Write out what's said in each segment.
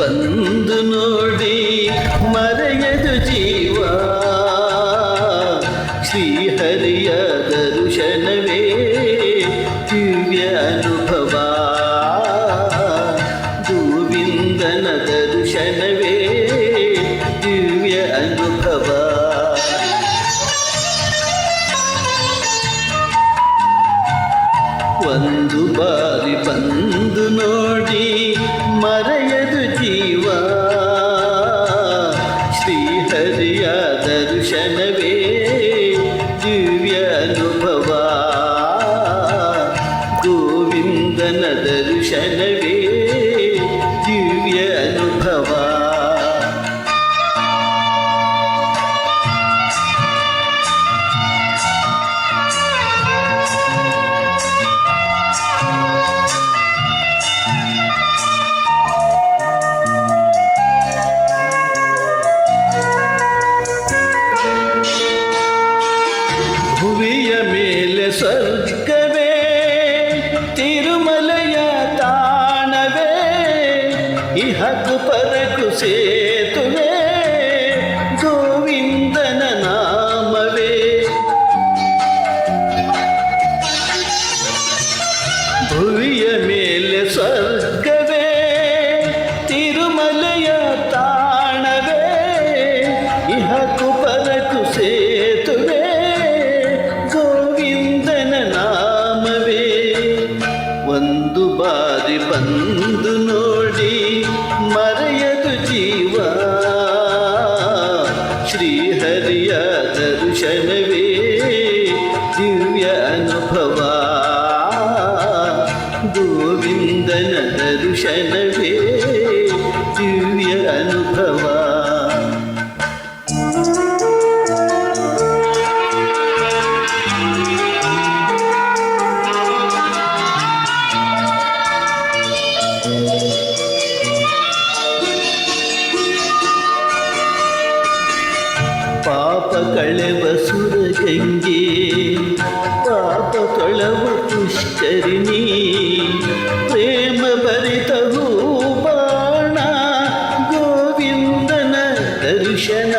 Tanındı nur ಮರೆಯದು ಜೀವ ಶ್ರೀಹರಿಯ ದರ್ಶನವೇ ದಿವ್ಯ ಅನುಭವ ಗೋವಿಂದನ ದರ್ಶನವೇ ಬಂದು ನೋಡಿ ಮರೆಯದು ಜೀವ. ಶ್ರೀಹರಿಯ ದರ್ಶನವೇ ದಿವ್ಯ ಅನುಭವ. ಗೋವಿಂದನ ದರ್ಶನವೇ ಕಳೆವ ಸುರಗಂಗೆ ಪಾಪ ತೊಳವ ಪುಷ್ಕರಿಣಿ ಪ್ರೇಮ ಭರಿತ ಬಾಣ ಗೋವಿಂದನ ದರ್ಶನ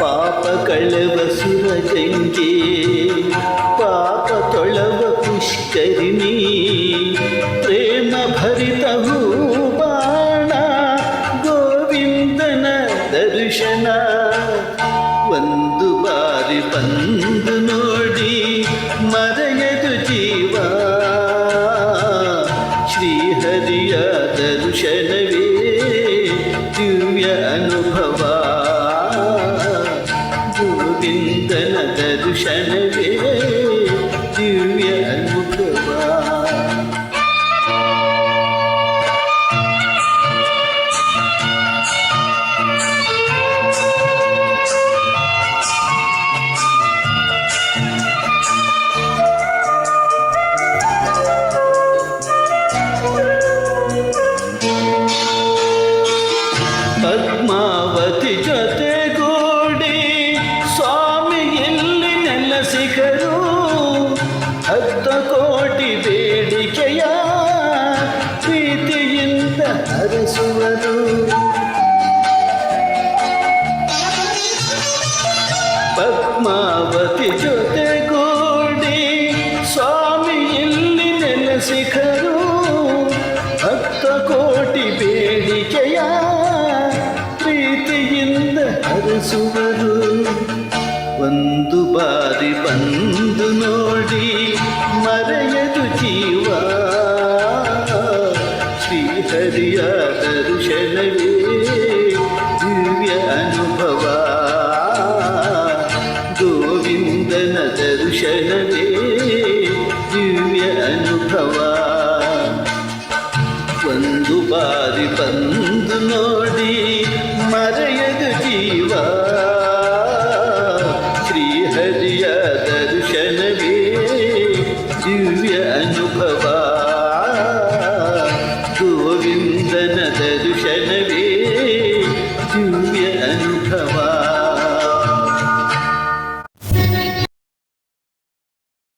ಪಾಪ ಕಳೆವ ಸುರಗಂಗೆ ಹರಿಸುವರು ಪದ್ಮಾವತಿ ಜೊತೆಗೂಡಿ ಸ್ವಾಮಿ ಇಲ್ಲಿ ನೆಲೆಸಿಖರು ಹತ್ತ ಕೋಟಿ ಬೇಡಿಕೆಯ ಪ್ರೀತಿಯಿಂದ ಹರಿಸುವರು. ಒಂದು ಬಾರಿ ಬಂದು ನೋಡಿ ಮರೆಯದು ಜೀವ dünyada düşemedim Dizene de düşene bir Cümle en tevâ